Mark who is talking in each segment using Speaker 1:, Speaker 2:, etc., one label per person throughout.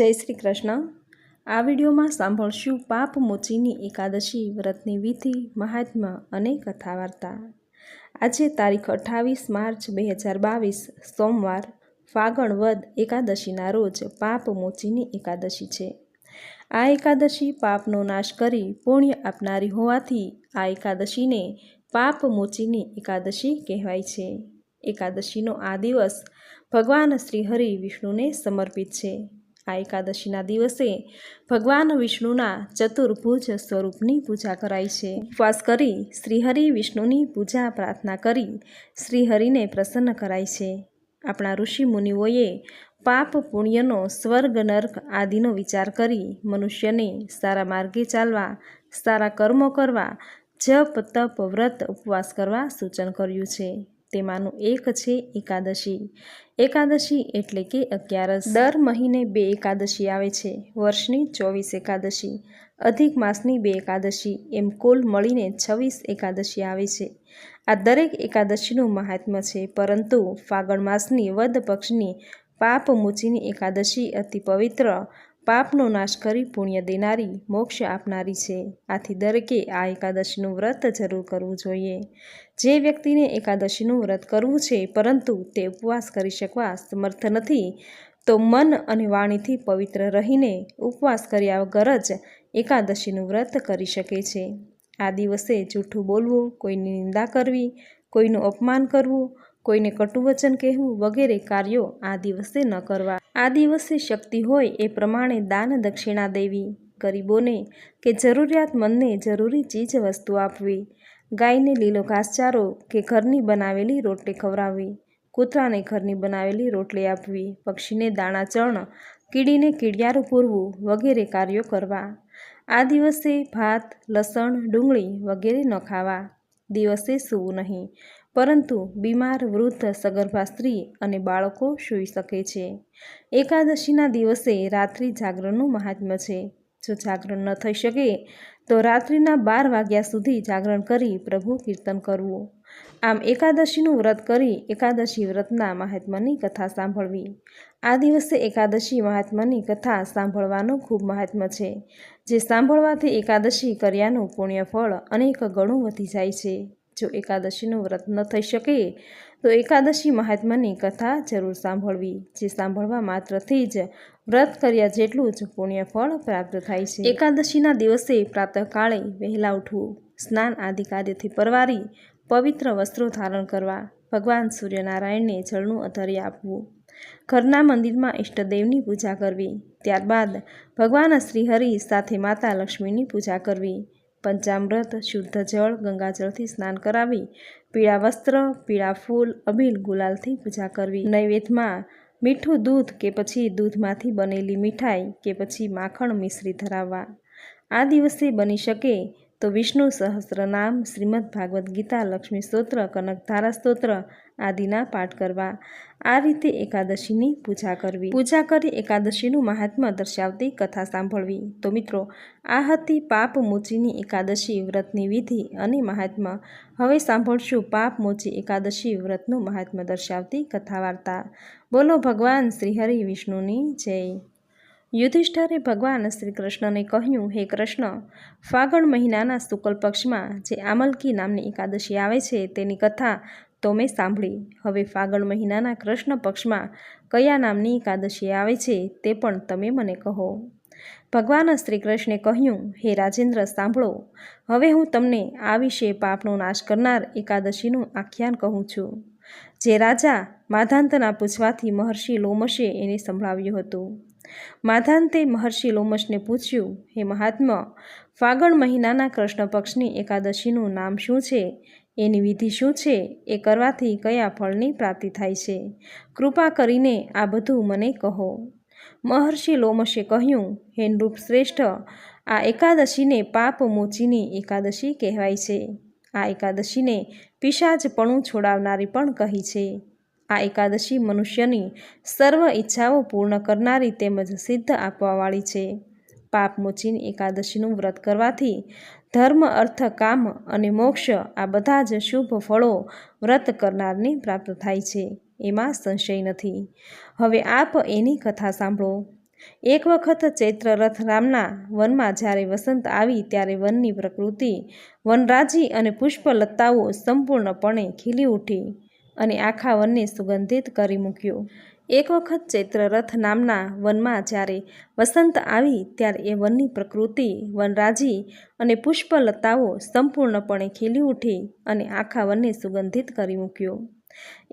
Speaker 1: જય શ્રી કૃષ્ણ. આ વિડીયોમાં સાંભળશું પાપ મોચીની એકાદશી, વ્રતની વિધિ મહાત્મા અને કથા વાર્તા આજે તારીખ અઠ્ઠાવીસ માર્ચ બે હજાર બાવીસ, સોમવાર, ફાગણ વદ એકાદશીના રોજ પાપ મોચીની એકાદશી છે. આ એકાદશી પાપનો નાશ કરી પુણ્ય આપનારી હોવાથી આ એકાદશીને પાપ મોચીની એકાદશી કહેવાય છે. એકાદશીનો આ દિવસ ભગવાન શ્રી હરિ વિષ્ણુને સમર્પિત છે. આ એકાદશીના દિવસે ભગવાન વિષ્ણુના ચતુર્ભુજ સ્વરૂપની પૂજા કરાય છે. ઉપવાસ કરી શ્રીહરિ વિષ્ણુની પૂજા પ્રાર્થના કરી શ્રીહરિને પ્રસન્ન કરાય છે. આપણા ઋષિ મુનિઓએ પાપ પુણ્યનો સ્વર્ગ, નર્ક આદિનો વિચાર કરી મનુષ્યને સારા માર્ગે ચાલવા, સારા કર્મો કરવા, જપ, તપ, વ્રત ઉપવાસ કરવા સૂચન કર્યું છે. તેમાંનું એક છે એકાદશી. એકાદશી એટલે કે અગિયારસ. દર મહિને બે એકાદશી આવે છે. વર્ષની ચોવીસ એકાદશી. અધિક માસની બે એકાદશી. એમ કુલ મળીને છવ્વીસ એકાદશી આવે છે. આ દરેક એકાદશીનું મહાત્મ્ય છે. પરંતુ ફાગણ માસની વદ પક્ષની પાપ મૂચીની એકાદશી અતિ પવિત્ર. પાપનો નાશ કરી પુણ્ય દેનારી મોક્ષ આપનારી છે. આથી દરેકે આ એકાદશીનું વ્રત જરૂર કરવું જોઈએ. જે વ્યક્તિને એકાદશીનું વ્રત કરવું છે, પરંતુ તે ઉપવાસ કરી શકવા સમર્થ નથી, તો મન અને વાણીથી પવિત્ર રહીને ઉપવાસ કર્યા વગર જ એકાદશીનું વ્રત કરી શકે છે. આ દિવસે જૂઠું બોલવું, કોઈની નિંદા કરવી, કોઈનું અપમાન કરવું, કોઈને કટુવચન કહેવું વગેરે કાર્યો આ દિવસે ન કરવા. આ દિવસે શક્તિ હોય એ પ્રમાણે દાન દક્ષિણા દેવી ગરીબોને કે જરૂરિયાતમંદને જરૂરી ચીજ વસ્તુ આપવી. ગાયને લીલો ઘાસચારો કે ઘરની બનાવેલી રોટલી ખવડાવવી, કૂતરાને ઘરની બનાવેલી રોટલી આપવી, પક્ષીને દાણા ચણ, કીડીને કીડિયારું પૂરવું વગેરે કાર્યો કરવા. આ દિવસે ભાત, લસણ, ડુંગળી વગેરે ન ખાવા. દિવસે સૂવું નહીં, પરંતુ બીમાર, વૃદ્ધ, સગર્ભા સ્ત્રી અને બાળકો સૂઈ શકે છે. એકાદશીના દિવસે રાત્રિ જાગરણનું મહાત્મ્ય છે. જો જાગરણ ન થઈ શકે તો રાત્રિના બાર વાગ્યા સુધી જાગરણ કરી પ્રભુ કીર્તન કરવું. આમ એકાદશીનું વ્રત કરી એકાદશી વ્રતના મહાત્માની કથા સાંભળવી. આ દિવસે એકાદશી મહાત્માની કથા સાંભળવાનું ખૂબ મહાત્મ છે. જે સાંભળવાથી એકાદશી કર્યાનું પુણ્ય ફળ અનેક ગણું વધી જાય છે. જો એકાદશીનું વ્રત ન થઈ શકે, તો એકાદશી મહાત્માની કથા જરૂર સાંભળવી, જે સાંભળવા માત્રથી જ વ્રત કર્યા જેટલું જ પુણ્ય ફળ પ્રાપ્ત થાય છે. એકાદશીના દિવસે પ્રાતઃકાળે વહેલા ઉઠવું, સ્નાન આદિ કાર્યથી પરવારી, પવિત્ર વસ્ત્રો ધારણ કરવા, ભગવાન સૂર્યનારાયણને જળનું અધર્ય આપવું. ઘરના મંદિરમાં ઈષ્ટદેવની પૂજા કરવી, ત્યારબાદ ભગવાન શ્રીહરિ સાથે માતા લક્ષ્મીની પૂજા કરવી, પંચામૃત, શુદ્ધ જળ, ગંગાજળથી સ્નાન કરાવી, પીળા વસ્ત્ર, પીળા ફૂલ, અબીલ ગુલાલથી પૂજા કરવી. નૈવેદ્યમાં મીઠું દૂધ કે પછી દૂધમાંથી બનેલી મીઠાઈ કે પછી માખણ મિશ્રી ધરાવવા. આ દિવસે બની શકે તો વિષ્ણુ સહસ્રનામ શ્રીમદ ભાગવદ્ ગીતા લક્ષ્મી સ્તોત્ર કનકધારા સ્તોત્ર આદિના પાઠ કરવા. આ રીતે એકાદશીની પૂજા કરવી. પૂજા કરી એકાદશીનું મહાત્મ્ય દર્શાવતી કથા સાંભળવી. તો મિત્રો, આ હતી પાપ મોચીની એકાદશી વ્રતની વિધિ અને મહાત્મ્ય. હવે સાંભળશું પાપ મોચી એકાદશી વ્રતનું મહાત્મ્ય દર્શાવતી કથા વાર્તા બોલો ભગવાન શ્રીહરિ વિષ્ણુની જય. યુધિષ્ઠરે ભગવાન શ્રી કૃષ્ણને કહ્યું, હે કૃષ્ણ, ફાગણ મહિનાના શુક્લ પક્ષમાં જે આમલકી નામની એકાદશી આવે છે તેની કથા તો મેં સાંભળી. હવે ફાગણ મહિનાના કૃષ્ણ પક્ષમાં કયા નામની એકાદશી આવે છે તે પણ તમે મને કહો. ભગવાન શ્રી કૃષ્ણે કહ્યું, હે રાજેન્દ્ર, સાંભળો. હવે હું તમને આ વિશે પાપનો નાશ કરનાર એકાદશીનું આખ્યાન કહું છું. જે રાજા માધાંતના પૂછવાથી મહર્ષિ લોમશે એને સંભળાવ્યું હતું. માધાંતે મહર્ષિ લોમશને પૂછ્યું, હે મહાત્મા, ફાગણ મહિનાના કૃષ્ણ પક્ષની એકાદશીનું નામ શું છે? એની વિધિ શું છે? એ કરવાથી કયા ફળની પ્રાપ્તિ થાય છે? કૃપા કરીને આ બધું મને કહો. મહર્ષિ લોમશે કહ્યું, હે નૃપ શ્રેષ્ઠ, આ એકાદશીને પાપ મોચીની એકાદશી કહેવાય છે. આ એકાદશીને પિશાચપણું છોડાવનારી પણ કહી છે. આ એકાદશી મનુષ્યની સર્વ ઈચ્છાઓ પૂર્ણ કરનારી તેમજ સિદ્ધ આપવાવાળી છે. પાપ મોચીની એકાદશીનું વ્રત કરવાથી ધર્મ, અર્થ, કામ અને મોક્ષ આ બધા જ શુભ ફળો વ્રત કરનારને પ્રાપ્ત થાય છે. એમાં સંશય નથી. હવે આપ એની કથા સાંભળો. એક વખત ચૈત્ર રથ રામના વનમાં જ્યારે વસંત આવી ત્યારે વનની પ્રકૃતિ વનરાજી અને પુષ્પલતાઓ સંપૂર્ણપણે ખીલી ઉઠી. અને આખા વનને સુગંધિત કરી મૂક્યું. એક વખત ચૈત્રરથ નામના વનમાં જ્યારે વસંત આવી ત્યારે એ વનની પ્રકૃતિ, વનરાજી અને પુષ્પલતાઓ સંપૂર્ણપણે ખીલી ઉઠી અને આખા વનને સુગંધિત કરી મૂક્યો.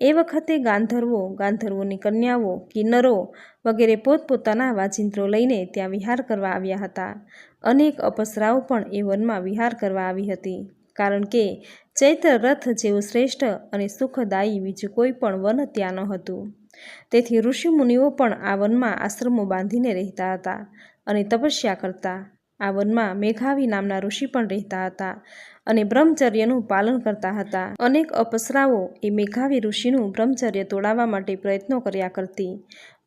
Speaker 1: એ વખતે ગાંધર્વો, ગાંધર્વોની કન્યાઓ, કિન્નરો વગેરે પોતપોતાના વાજિંત્રો લઈને ત્યાં વિહાર કરવા આવ્યા હતા. અનેક અપસરાઓ પણ એ વનમાં વિહાર કરવા આવી હતી. કારણ કે ચૈત્ર રથ જેવું શ્રેષ્ઠ અને સુખદાયી બીજું કોઈ પણ વન ત્યાં ન હતું. તેથી ઋષિમુનિઓ પણ આ વનમાં આશ્રમો બાંધીને રહેતા હતા અને તપસ્યા કરતા. આ વનમાં મેઘાવી નામના ઋષિ પણ રહેતા હતા અને બ્રહ્મચર્યનું પાલન કરતા હતા. અનેક અપસરાઓ એ મેઘાવી ઋષિનું બ્રહ્મચર્ય તોડાવવા માટે પ્રયત્નો કર્યા કરતી.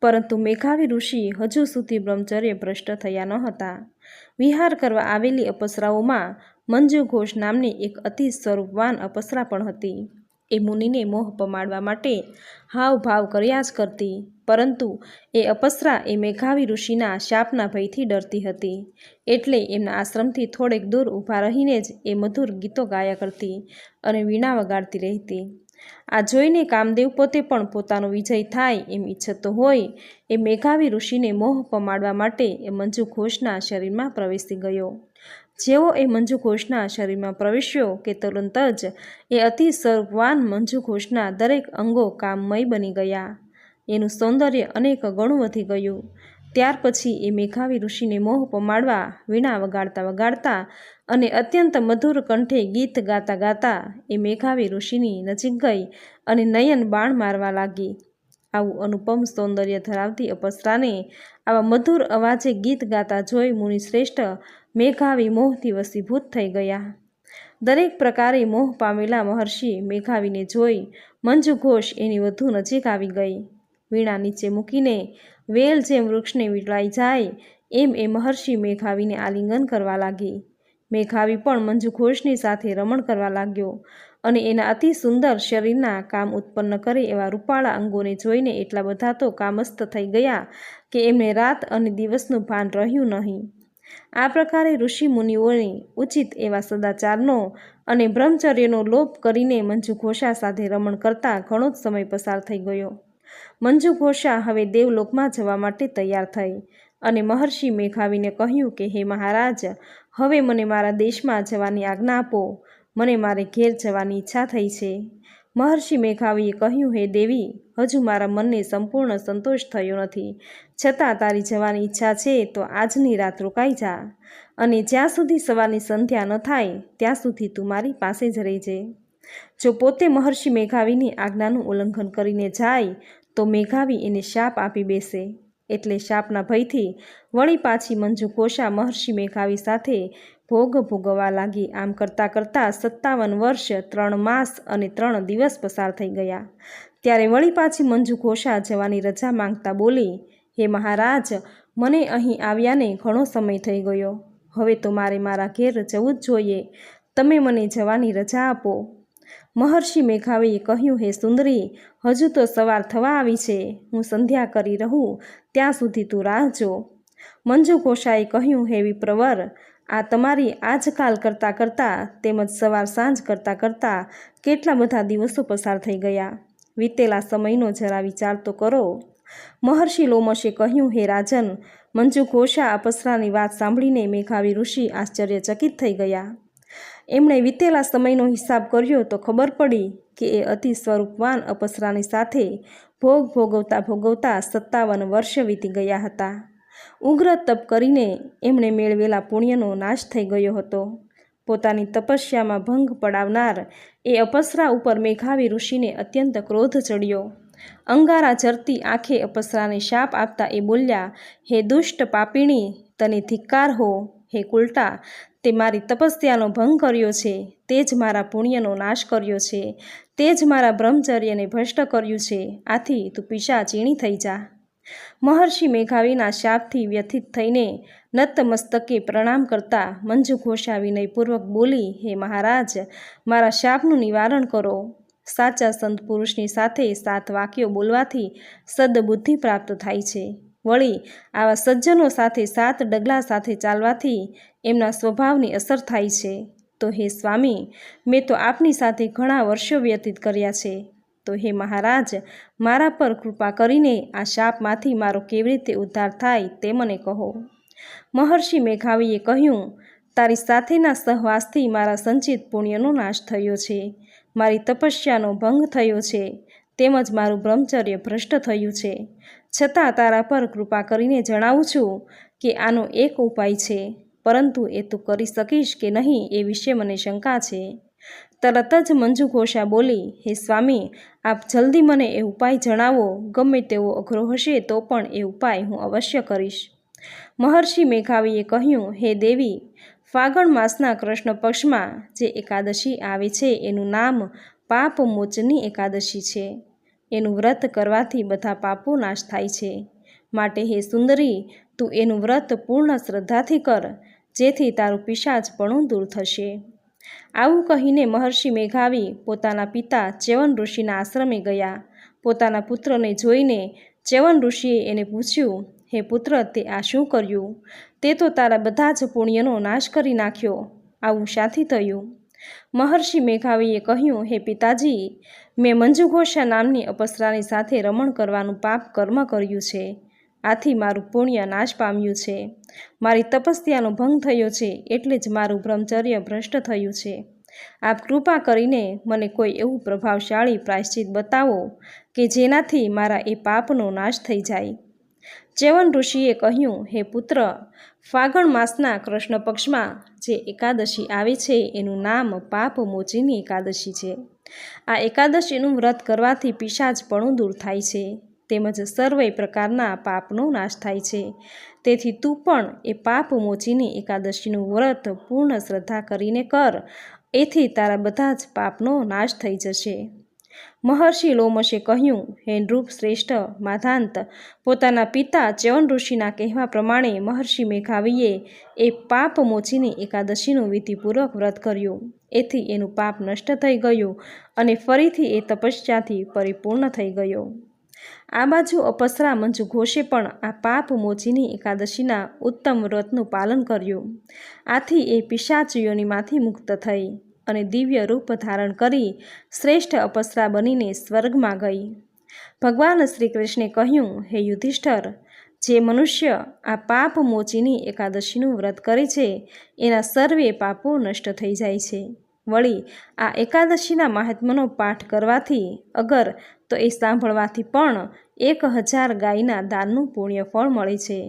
Speaker 1: પરંતુ મેઘાવી ઋષિ હજુ સુધી બ્રહ્મચર્ય ભ્રષ્ટ થયા ન હતા. વિહાર કરવા આવેલી અપસરાઓમાં મંજુ ઘોષ નામની એક અતિ સ્વરૂપવાન અપસરા પણ હતી. એ મુનિને મોહ પમાડવા માટે હાવભાવ કર્યા જ કરતી, પરંતુ એ અપસરા એ મેઘાવી ઋષિના શાપના ભયથી ડરતી હતી. એટલે એમના આશ્રમથી થોડેક દૂર ઊભા રહીને જ એ મધુર ગીતો ગાયા કરતી અને વીણા વગાડતી રહેતી. આ જોઈને કામદેવ પોતે પણ પોતાનો વિજય થાય એમ ઈચ્છતો હોય, એ મેઘાવી ઋષિને મોહ પમાડવા માટે એ મંજુ ઘોષના શરીરમાં પ્રવેશી ગયો. જેવો એ મંજુ ઘોષના શરીરમાં પ્રવેશ્યો કે તુરંત જ એ અતિ સ્વરૂપવાન મંજુ ઘોષના દરેક અંગો કામમય બની ગયા. એનું સૌંદર્ય અનેક ગણું વધી ગયું. ત્યાર પછી એ મેઘાવી ઋષિને મોહ પમાડવા, વીણા વગાડતા વગાડતા અને અત્યંત મધુર કંઠે ગીત ગાતા ગાતા એ મેઘાવી ઋષિની નજીક ગઈ અને નયન બાણ મારવા લાગી. આવું અનુપમ સૌંદર્ય ધરાવતી અપસરાને આવા મધુર અવાજે ગીત ગાતા જોઈ મુનિશ્રેષ્ઠ મેઘાવી મોહથી વસીભૂત થઈ ગયા. દરેક પ્રકારે મોહ પામેલા મહર્ષિ મેઘાવીને જોઈ મંજુ ઘોષ એની વધુ નજીક આવી ગઈ. વીણા નીચે મૂકીને વેલ જેમ વૃક્ષને વીટળાઈ જાય એમ એ મહર્ષિ મેઘાવીને આલિંગન કરવા લાગી. મેઘાવી પણ મંજુ ઘોષની સાથે રમણ કરવા લાગ્યો અને એના અતિ સુંદર શરીરના કામ ઉત્પન્ન કરે એવા રૂપાળા અંગોને જોઈને એટલા બધા તો કામસ્ત થઈ ગયા કે એમને રાત અને દિવસનું ભાન રહ્યું નહીં. આ પ્રકારે ઋષિ મુનિઓની ઉચિત એવા સદાચારનો અને બ્રહ્મચર્યનો લોપ કરીને મંજુ ઘોષા સાથે રમણ કરતા ઘણો જ સમય પસાર થઈ ગયો. મંજુ ઘોષા હવે દેવલોકમાં જવા માટે તૈયાર થઈ અને મહર્ષિ મેઘાવીને કહ્યું કે, હે મહારાજ, હવે મને મારા દેશમાં જવાની આજ્ઞા આપો. મને મારે ઘેર જવાની ઈચ્છા થઈ છે. મહર્ષિ મેઘાવીએ કહ્યું, હે દેવી, હજુ મારા મનને સંપૂર્ણ સંતોષ થયો નથી. છતાં તારી જવાની ઈચ્છા છે તો આજની રાત રોકાઈ જા. અને જ્યાં સુધી સવારની સંધ્યા ન થાય, ત્યાં સુધી તું મારી પાસે જ રહેજે. જો પોતે મહર્ષિ મેઘાવીની આજ્ઞાનું ઉલ્લંઘન કરીને જાય, તો મેઘાવી એને શાપ આપી બેસે. એટલે શાપના ભયથી વળી પાછી મંજુ કોષા મહર્ષિ મેઘાવી સાથે ભોગ ભોગવવા લાગી. આમ કરતાં કરતાં સત્તાવન વર્ષ, ત્રણ માસ અને ત્રણ દિવસ પસાર થઈ ગયા. ત્યારે વળી પાછી મંજુ ઘોષા જવાની રજા માંગતા બોલી, હે મહારાજ, મને અહીં આવ્યાને ઘણો સમય થઈ ગયો. હવે તો મારે મારા ઘેર જવું જ જોઈએ. તમે મને જવાની રજા આપો. મહર્ષિ મેઘાવીએ કહ્યું, હે સુંદરી, હજુ તો સવાર થવા આવી છે. હું સંધ્યા કરી રહું. ત્યાં સુધી તું રાહ જો. મંજુ ઘોષાએ કહ્યું, હે વિપ્રવર, આ તમારી આજકાલ કરતાં કરતાં તેમજ સવાર સાંજ કરતાં કરતાં કેટલા બધા દિવસો પસાર થઈ ગયા. વીતેલા સમયનો જરા વિચાર તો કરો. મહર્ષિ લોમશે કહ્યું, હે રાજન. મંજુ ઘોષા અપસરાની વાત સાંભળીને મેઘાવી ઋષિ આશ્ચર્યચકિત થઈ ગયા. એમણે વીતેલા સમયનો હિસાબ કર્યો તો ખબર પડી કે એ અતિ સ્વરૂપવાન અપસરાની સાથે ભોગ ભોગવતા ભોગવતા સત્તાવન વર્ષ વીતી ગયા હતા. ઉગ્ર તપ કરીને એમણે મેળવેલા પુણ્યનો નાશ થઈ ગયો હતો. પોતાની તપસ્યામાં ભંગ પડાવનાર એ અપસરા ઉપર મેઘાવી ઋષિને અત્યંત ક્રોધ ચડ્યો. અંગારા ચરતી આંખે અપસરાને શાપ આપતા એ બોલ્યા, હે દુષ્ટ પાપીણી, તને ધિક્કાર હો. હે કુલટા, તે મારી તપસ્યાનો ભંગ કર્યો છે, તે જ મારા પુણ્યનો નાશ કર્યો છે, તે જ મારા બ્રહ્મચર્યને ભ્રષ્ટ કર્યું છે, આથી તું પિશા ચીણી થઈ જા. મહર્ષિ મેઘાવીના શાપથી વ્યથિત થઈને નતમસ્તકે પ્રણામ કરતા મંજુ ઘોષા વિનયપૂર્વક બોલી, હે મહારાજ, મારા શાપનું નિવારણ કરો. સાચા સંત પુરુષની સાથે સાત વાક્યો બોલવાથી સદબુદ્ધિ પ્રાપ્ત થાય છે. વળી આવા સજ્જનો સાથે સાત ડગલા સાથે ચાલવાથી એમના સ્વભાવની અસર થાય છે. તો હે સ્વામી, મેં તો આપની સાથે ઘણા વર્ષો વ્યતીત કર્યા છે. તો હે મહારાજ, મારા પર કૃપા કરીને આ શાપમાંથી મારો કેવી રીતે ઉદ્ધાર થાય તે મને કહો. મહર્ષિ મેઘાવીએ કહ્યું, તારી સાથેના સહવાસથી મારા સંચિત પુણ્યનો નાશ થયો છે. મારી તપસ્યાનો ભંગ થયો છે. તેમજ મારું બ્રહ્મચર્ય ભ્રષ્ટ થયું છે. છતાં તારા પર કૃપા કરીને જણાવું છું કે આનો એક ઉપાય છે, પરંતુ એ તું કરી શકીશ કે નહીં એ વિશે મને શંકા છે. તરત જ મંજુ ઘોષા બોલી, હે સ્વામી, આપ જલ્દી મને એ ઉપાય જણાવો, ગમે તેવો અઘરો હશે તો પણ એ ઉપાય હું અવશ્ય કરીશ. મહર્ષિ મેઘાવીએ કહ્યું, હે દેવી, ફાગણ માસના કૃષ્ણ પક્ષમાં જે એકાદશી આવે છે, એનું નામ પાપ મોચની એકાદશી છે. એનું વ્રત કરવાથી બધા પાપો નાશ થાય છે. માટે હે સુંદરી, તું એનું વ્રત પૂર્ણ શ્રદ્ધાથી કર, જેથી તારું પિશાચપણું દૂર થશે. આવું કહીને મહર્ષિ મેઘાવી પોતાના પિતા ચ્યવન ઋષિના આશ્રમે ગયા. પોતાના પુત્રને જોઈને ચ્યવન ઋષિએ એને પૂછ્યું, હે પુત્ર, તે આ શું કર્યું? તે તો તારા બધા જ પુણ્યનો નાશ કરી નાખ્યો. આવું શાથી થયું. મહર્ષિ મેઘાવીએ કહ્યું, હે પિતાજી મેં મંજુ ઘોષા નામની અપસરાની સાથે રમણ કરવાનું પાપ કર્મ કર્યું છે. આથી મારું પુણ્ય નાશ પામ્યું છે. મારી તપસ્યાનો ભંગ થયો છે એટલે જ મારું બ્રહ્મચર્ય ભ્રષ્ટ થયું છે. આપ કૃપા કરીને મને કોઈ એવું પ્રભાવશાળી પ્રાયશ્ચિત બતાવો કે જેનાથી મારા એ પાપનો નાશ થઈ જાય. ચ્યવન ઋષિએ કહ્યું, હે પુત્ર, ફાગણ માસના કૃષ્ણ પક્ષમાં જે એકાદશી આવે છે એનું નામ પાપ મોચીની એકાદશી છે. આ એકાદશીનું વ્રત કરવાથી પિશાચપણું દૂર થાય છે, તેમજ સર્વે પ્રકારના પાપનો નાશ થાય છે. તેથી તું પણ એ પાપ મોચીને એકાદશીનું વ્રત પૂર્ણ શ્રદ્ધા કરીને કર, એથી તારા બધા જ પાપનો નાશ થઈ જશે. મહર્ષિ લોમશે કહ્યું, હે નૃપ શ્રેષ્ઠ, માધાંત, પોતાના પિતા ચ્યવન ઋષિના કહેવા પ્રમાણે મહર્ષિ મેઘાવીએ એ પાપ મોચીની એકાદશીનું વિધિપૂર્વક વ્રત કર્યું. એથી એનું પાપ નષ્ટ થઈ ગયું અને ફરીથી એ તપસ્યાથી પરિપૂર્ણ થઈ ગયો. આ બાજુ અપસરા મંજુ ઘોષે પણ આ પાપ મોચીની એકાદશીના ઉત્તમ વ્રતનું પાલન કર્યું. આથી એ પિશાચીઓનીમાંથી મુક્ત થઈ. અને દિવ્ય રૂપ ધારણ કરી શ્રેષ્ઠ અપસરા બનીને સ્વર્ગમાં ગઈ. ભગવાન શ્રી કૃષ્ણે કહ્યું, હે યુધિષ્ઠર, જે મનુષ્ય આ પાપ મોચીની એકાદશીનું વ્રત કરે છે, એના સર્વે પાપો નષ્ટ થઈ જાય છે. વળી આ એકાદશીના મહાત્માનો પાઠ કરવાથી અગર તો એ સાંભળવાથી પણ એક હજાર ગાયના દાનનું પુણ્ય ફળ મળે છે.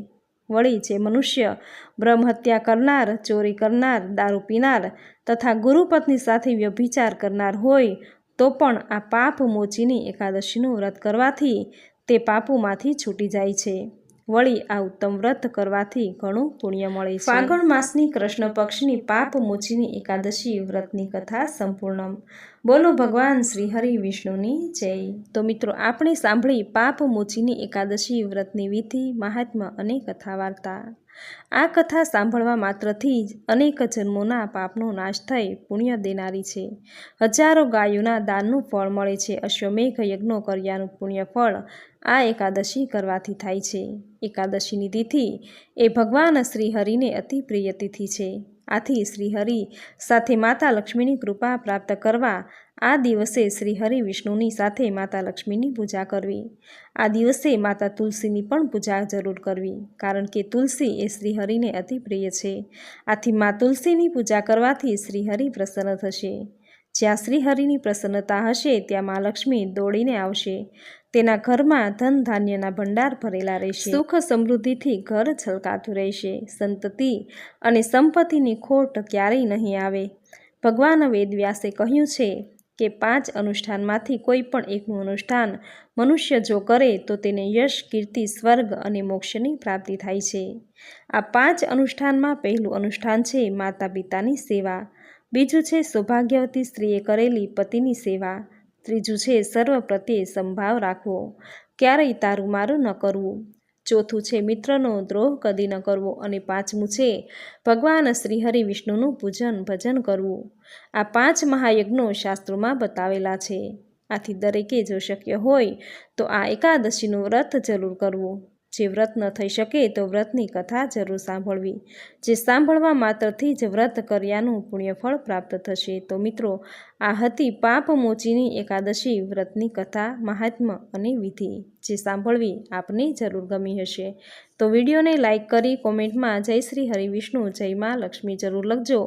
Speaker 1: વળી જે મનુષ્ય બ્રહ્મહત્યા કરનાર, ચોરી કરનાર, દારૂ પીનાર તથા ગુરુપત્ની સાથે વ્યભિચાર કરનાર હોય, તો પણ આ પાપ મોચીની એકાદશીનું વ્રત કરવાથી તે પાપોમાંથી છૂટી જાય છે. વળી આ ઉત્તમ વ્રત કરવાથી ઘણું પુણ્ય મળે છે. ફાગણ માસની કૃષ્ણ પક્ષની પાપ મોચીની એકાદશી વ્રતની કથા સંપૂર્ણ બોલો ભગવાન શ્રી હરિ વિષ્ણુની જય. તો મિત્રો, આપણે સાંભળી પાપ મોચીની એકાદશી વ્રતની વિધિ મહાત્મા અને કથા વાર્તા આ કથા સાંભળવા માત્રથી જ અનેક જન્મોના પાપનો નાશ થઈ પુણ્ય દેનારી છે. હજારો ગાયોના દાનનું ફળ મળે છે. અશ્વમેઘ યજ્ઞો કર્યાનું પુણ્ય ફળ આ એકાદશી કરવાથી થાય છે. એકાદશીની તિથિ એ ભગવાન શ્રીહરિને અતિ પ્રિય તિથિ છે. આથી શ્રીહરિ સાથે માતા લક્ષ્મીની કૃપા પ્રાપ્ત કરવા આ દિવસે શ્રીહરિ વિષ્ણુની સાથે માતા લક્ષ્મીની પૂજા કરવી. આ દિવસે માતા તુલસીની પણ પૂજા જરૂર કરવી, કારણ કે તુલસી એ શ્રીહરિને અતિ પ્રિય છે. આથી મા તુલસીની પૂજા કરવાથી શ્રીહરિ પ્રસન્ન થશે. જ્યાં શ્રીહરિની પ્રસન્નતા હશે, ત્યાં મા લક્ષ્મી દોડીને આવશે. તેના ઘરમાં ધન ધાન્યના ભંડાર ભરેલા રહેશે. સુખ સમૃદ્ધિથી ઘર છલકાતું રહેશે. સંતતિ અને સંપત્તિની ખોટ ક્યારેય નહીં આવે. ભગવાન વેદવ્યાસે કહ્યું છે કે પાંચ અનુષ્ઠાનમાંથી કોઈ પણ એકનું અનુષ્ઠાન મનુષ્ય જો કરે તો તેને યશ, કીર્તિ, સ્વર્ગ અને મોક્ષની પ્રાપ્તિ થાય છે. આ પાંચ અનુષ્ઠાનમાં પહેલું અનુષ્ઠાન છે માતા પિતાની સેવા. બીજું છે સૌભાગ્યવતી સ્ત્રીએ કરેલી પતિની સેવા. ત્રીજું છે, સર્વ પ્રત્યે સંભાવ રાખવો. ક્યારેય તારું મારું ન કરવું. ચોથું છે, મિત્રનો દ્રોહ કદી ન કરવો. અને પાંચમું છે, ભગવાન શ્રીહરિ વિષ્ણુનું પૂજન ભજન કરવું. આ પાંચ મહાયજ્ઞો શાસ્ત્રોમાં બતાવેલા છે. આથી દરેકે જો શક્ય હોય, તો આ એકાદશીનું વ્રત જરૂર કરવું. જે વ્રત ન થઈ શકે તો વ્રતની કથા જરૂર સાંભળવી. જે સાંભળવા માત્રથી જ વ્રત કર્યાનું પુણ્યફળ પ્રાપ્ત થશે. તો મિત્રો, આ હતી પાપ મોચીની એકાદશી વ્રતની કથા મહાત્મ્ય અને વિધિ. જે સાંભળવી આપને જરૂર ગમી હશે. તો વિડીયોને લાઇક કરી કોમેન્ટમાં જય શ્રી હરિવિષ્ણુ જય માં લક્ષ્મી જરૂર લખજો.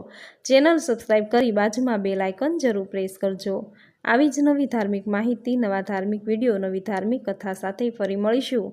Speaker 1: ચેનલ સબસ્ક્રાઈબ કરી બાજુમાં બે લાઇકન જરૂર પ્રેસ કરજો. આવી જ નવી ધાર્મિક માહિતી, નવા ધાર્મિક વીડિયો, નવી ધાર્મિક કથા સાથે ફરી મળીશું.